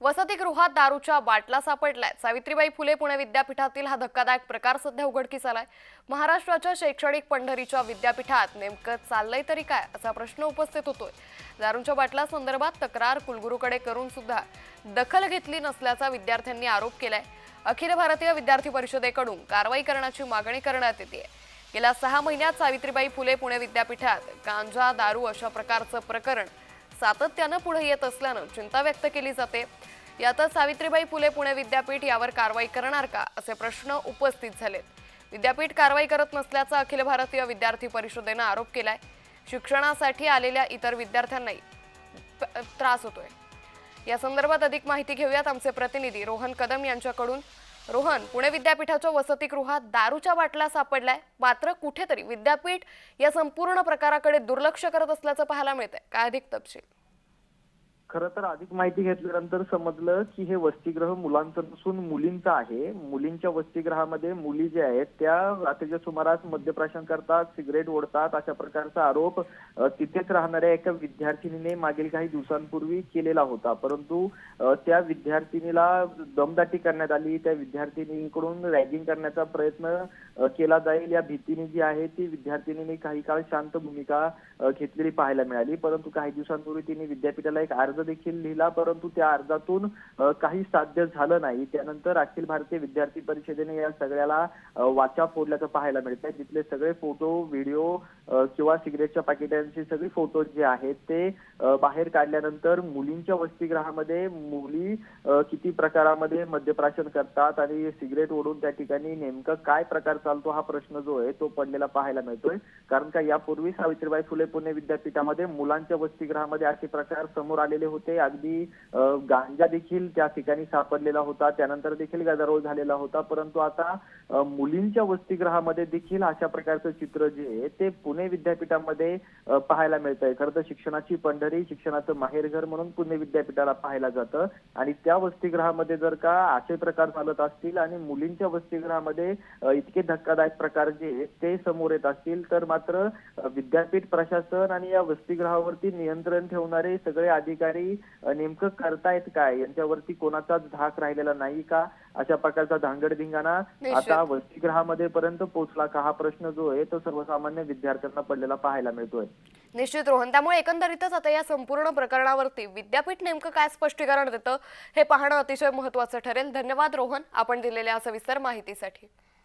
वसतिगृहात दारूच्या बाटला सापडलाय. सावित्रीबाई फुले पुणे विद्यापीठातील हा धक्कादायक प्रकार सध्या उघडकीस आलाय. महाराष्ट्राच्या शैक्षणिक पंढरीच्या विद्यापीठात नेमकं चाललंय तरी काय असा प्रश्न उपस्थित होतोय. दारूच्या बाटला संदर्भात तक्रार कुलगुरूकडे करून सुद्धा दखल घेतली नसल्याचा विद्यार्थ्यांनी आरोप केलाय. अखिल भारतीय विद्यार्थी परिषदेकडून कारवाई करण्याची मागणी करण्यात येते गेल्या सहा महिन्यात सावित्रीबाई फुले पुणे विद्यापीठात गांजा दारू अशा प्रकारचं प्रकरण सातत्यानं पुढे येत असल्यानं चिंता व्यक्त केली जाते. यातच सावित्रीबाई फुले पुणे विद्यापीठ यावर कारवाई करणार का? असे प्रश्न उपस्थित झालेत. विद्यापीठ कारवाई करत नसल्याचा अखिल भारतीय विद्यार्थी परिषदेनं आरोप केलाय. शिक्षणासाठी आलेल्या इतर विद्यार्थ्यांनाही त्रास होतोय. या संदर्भात अधिक माहिती घेऊयात आमचे प्रतिनिधी रोहन कदम यांच्याकडून. रोहन पुणे विद्यापीठाच्या वसतिगृहात दारूच्या बाटल्या सापडलाय मात्र कुठेतरी विद्यापीठ या संपूर्ण प्रकाराकडे दुर्लक्ष करत असल्याचं पाहायला मिळतंय. काय अधिक तपशील? खरं तर अधिक माहिती घेतल्यानंतर समजलं की हे वसतिगृह मुलांचं नसून मुलींचं आहे. मुलींच्या वसतिगृहामध्ये मुली ज्या आहेत त्या रात्रीच्या सुमारास मद्यप्राशन करतात सिगरेट ओढतात अशा प्रकारचा आरोप तिथेच राहणाऱ्या एका विद्यार्थिनीने मागील काही दिवसांपूर्वी केलेला होता. परंतु त्या विद्यार्थिनीला दमदाटी करण्यात आली. त्या विद्यार्थिनीकडून रॅगिंग करण्याचा प्रयत्न केला जाईल. या भीतीने जी आहे ती विद्यार्थिनीने काही काळ शांत भूमिका घेतलेली पाहायला मिळाली. परंतु काही दिवसांपूर्वी तिने विद्यापीठाला एक अर्ज देखील लिहिला परंतु त्या अर्जातून काही साध्य झालं नाही. त्यानंतर अखिल भारतीय विद्यार्थी परिषदेने या सगळ्याला वाचा फोडल्याचं पाहायला मिळत आहे तिथले सगळे फोटो व्हिडिओ किंवा सिगरेटच्या पाकिटांचे सगळे फोटो जे आहेत ते बाहेर काढल्यानंतर मुलींच्या वसतिगृहामध्ये मुली किती प्रकारामध्ये मद्यप्राशन करतात आणि सिगरेट ओढून त्या ठिकाणी नेमकं काय प्रकार चालतो हा प्रश्न जो आहे तो पडलेला पाहायला मिळतोय. कारण का यापूर्वी सावित्रीबाई फुले पुणे विद्यापीठामध्ये मुलांच्या वसतिगृहामध्ये असे प्रकार समोर आलेले होते. अगदी गांजा देखील त्या ठिकाणी सापडलेला होता. त्यानंतर देखील गदारोळ झालेला होता. परंतु आता मुलींच्या वसतिगृहामध्ये देखील अशा प्रकारचं चित्र जे आहे ते पुणे विद्यापीठामध्ये पाहायला मिळत आहे खरं तर शिक्षणाची पंढरी शिक्षणाचं माहेरघर म्हणून पुणे विद्यापीठाला पाहायला जातं. आणि त्या वसतिगृहामध्ये जर का असे प्रकार चालत असतील आणि मुलींच्या वसतिगृहामध्ये इतके धक्कादायक प्रकार जे आहेत ते समोर येत असतील तर मात्र विद्यापीठ प्रशासन आणि या वसतिगृहावरती नियंत्रण ठेवणारे सगळे अधिकारी अ, नेमकं करतायत काय? यांच्यावरती कोणाचाच धाक राहिलेला नाही का? अशा प्रकारचा धांगडधिंगाणा. आता वसतिगृहामध्ये पर्यंत पोहोचला का? हा प्रश्न जो आहे तो सर्वसामान्य विद्यार्थ्यांना पडलेला पाहायला मिळतोय. निश्चित रोहन. त्यामुळे एकंदरीतच आता या संपूर्ण प्रकरणावरती विद्यापीठ नेमकं काय स्पष्टीकरण देतं हे पाहणं अतिशय महत्त्वाचं ठरेल. धन्यवाद रोहन. आपण दिलेल्या सविस्तर माहितीसाठी.